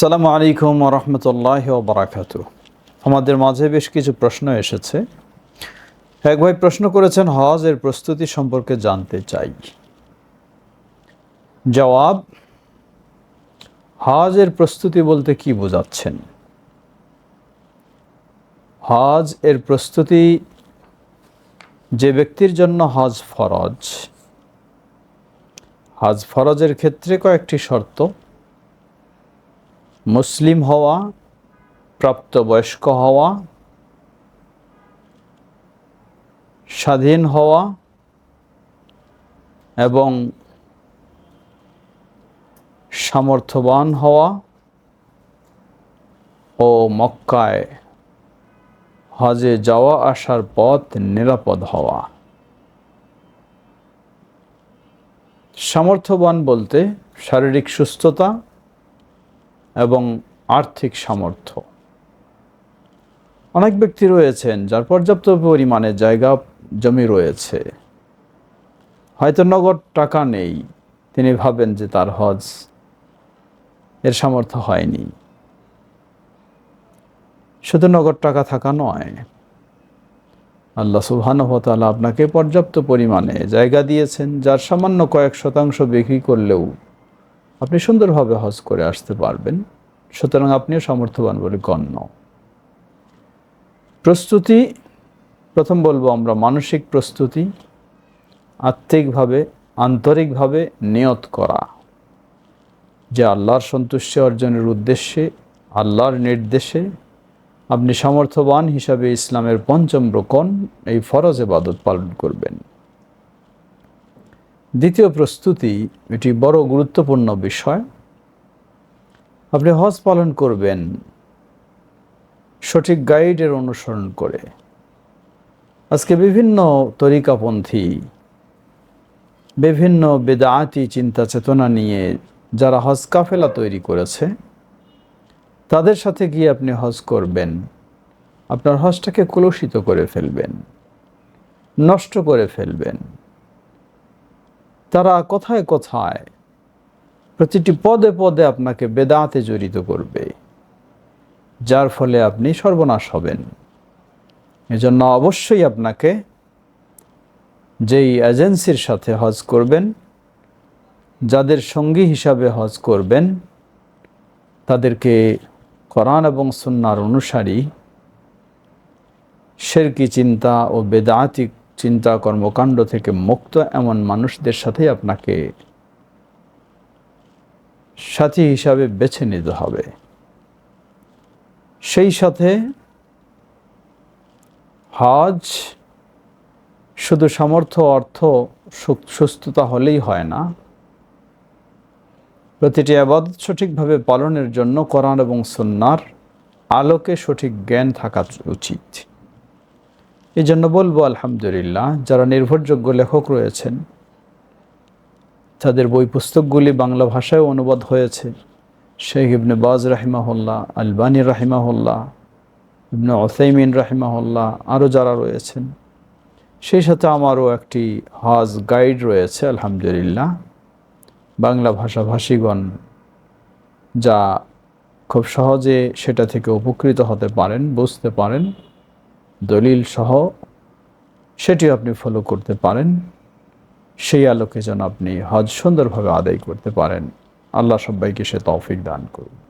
আসসালামু আলাইকুম রহমতুল্লাহ বারাকাতু আমাদের মাঝে বেশ কিছু প্রশ্ন এসেছে। এক ভাই প্রশ্ন করেছেন হজ এর প্রস্তুতি সম্পর্কে জানতে চাই। জবাব হজ এর প্রস্তুতি বলতে কি বোঝাচ্ছেন? হজ এর প্রস্তুতি, যে ব্যক্তির জন্য হজ ফরজ, হজ ফরজের ক্ষেত্রে কয়েকটি শর্ত। মুসলিম হওয়া, প্রাপ্তবয়স্ক হওয়া, স্বাধীন হওয়া এবং সামর্থ্যবান হওয়া ও মক্কায় হজে যাওয়া আসার পথ নিরাপদ হওয়া। সামর্থ্যবান বলতে শারীরিক সুস্থতা এবং আর্থিক সামর্থ্য। অনেক ব্যক্তি রয়েছেন যার পর্যাপ্ত পরিমাণে জায়গা জমি রয়েছে। হয়তো নগদ টাকা নেই, তিনি ভাবেন যে তার হজ এর সামর্থ্য হয়নি। শুধু নগদ টাকা থাকা নয়, আল্লাহ সুবহানহতালা আপনাকে পর্যাপ্ত পরিমাণে জায়গা দিয়েছেন, যার সামান্য কয়েক শতাংশ বিক্রি করলেও আপনি সুন্দরভাবে হজ করে আসতে পারবেন। সুতরাং আপনিও সামর্থ্যবান বলে গণ্য। প্রস্তুতি, প্রথম বলব আমরা মানসিক প্রস্তুতি, আত্মিকভাবে, আন্তরিকভাবে নিয়ত করা। যে আল্লাহর সন্তুষ্টি অর্জনের উদ্দেশ্যে, আল্লাহর নির্দেশে আপনি সামর্থ্যবান হিসাবে ইসলামের পঞ্চম রোকন এই ফরজ এবাদত পালন করবেন। দ্বিতীয় প্রস্তুতি এটি বড় গুরুত্বপূর্ণ বিষয়। আপনি হজ পালন করবেন, সঠিক গাইডের অনুসরণ করে। আজকে বিভিন্ন তরিকাপন্থী, বিভিন্ন বেদাতি চিন্তা চেতনা নিয়ে যারা হজ কাফেলা তৈরি করেছে, তাদের সাথে গিয়ে আপনি হজ করবেন। আপনার হজটাকে কলুষিত করে ফেলবেন, নষ্ট করে ফেলবেন। তারা কোথায় কোথায় প্রতিটি পদে পদে আপনাকে বেদাতে জড়িত করবে, যার ফলে আপনি সর্বনাশ হবেন। এজন্য অবশ্যই আপনাকে যেই এজেন্সির সাথে হজ করবেন, যাদের সঙ্গী হিসাবে হজ করবেন, তাদেরকে কোরআন এবং সুন্নার অনুসারী, শেরকি চিন্তা ও বেদাতিক চিন্তা কর্মকাণ্ড থেকে মুক্ত এমন মানুষদের সাথে আপনাকে সাথী হিসাবে বেছে নিতে হবে। সেই সাথে হজ শুধু সামর্থ্য, অর্থ সুস্থতা হলেই হয় না। প্রতিটি আবাদত সঠিকভাবে পালনের জন্য কোরআন এবং সন্ন্যার আলোকে সঠিক জ্ঞান থাকা উচিত। এই জন্য বলব, আলহামদুলিল্লাহ, যারা নির্ভরযোগ্য লেখক রয়েছেন, তাদের বই পুস্তকগুলি বাংলা ভাষায় অনুবাদ হয়েছে। শেখ ইবনে বাজ রাহিমাহুল্লাহ, আলবানী রাহিমাহুল্লাহ, ইবনে ওসাইমিন রাহিমাহুল্লাহ আরও যারা রয়েছেন। সেই সাথে আমারও একটি হজ গাইড রয়েছে, আলহামদুলিল্লাহ। বাংলা ভাষাভাষীগণ যা খুব সহজে সেটা থেকে উপকৃত হতে পারেন, বুঝতে পারেন। দলিল সহ সেটিও আপনি ফলো করতে পারেন। সেই আলোকে যেন আপনি হজ সুন্দরভাবে আদায় করতে পারেন। আল্লাহ সবাইকে সে তৌফিক দান করুন।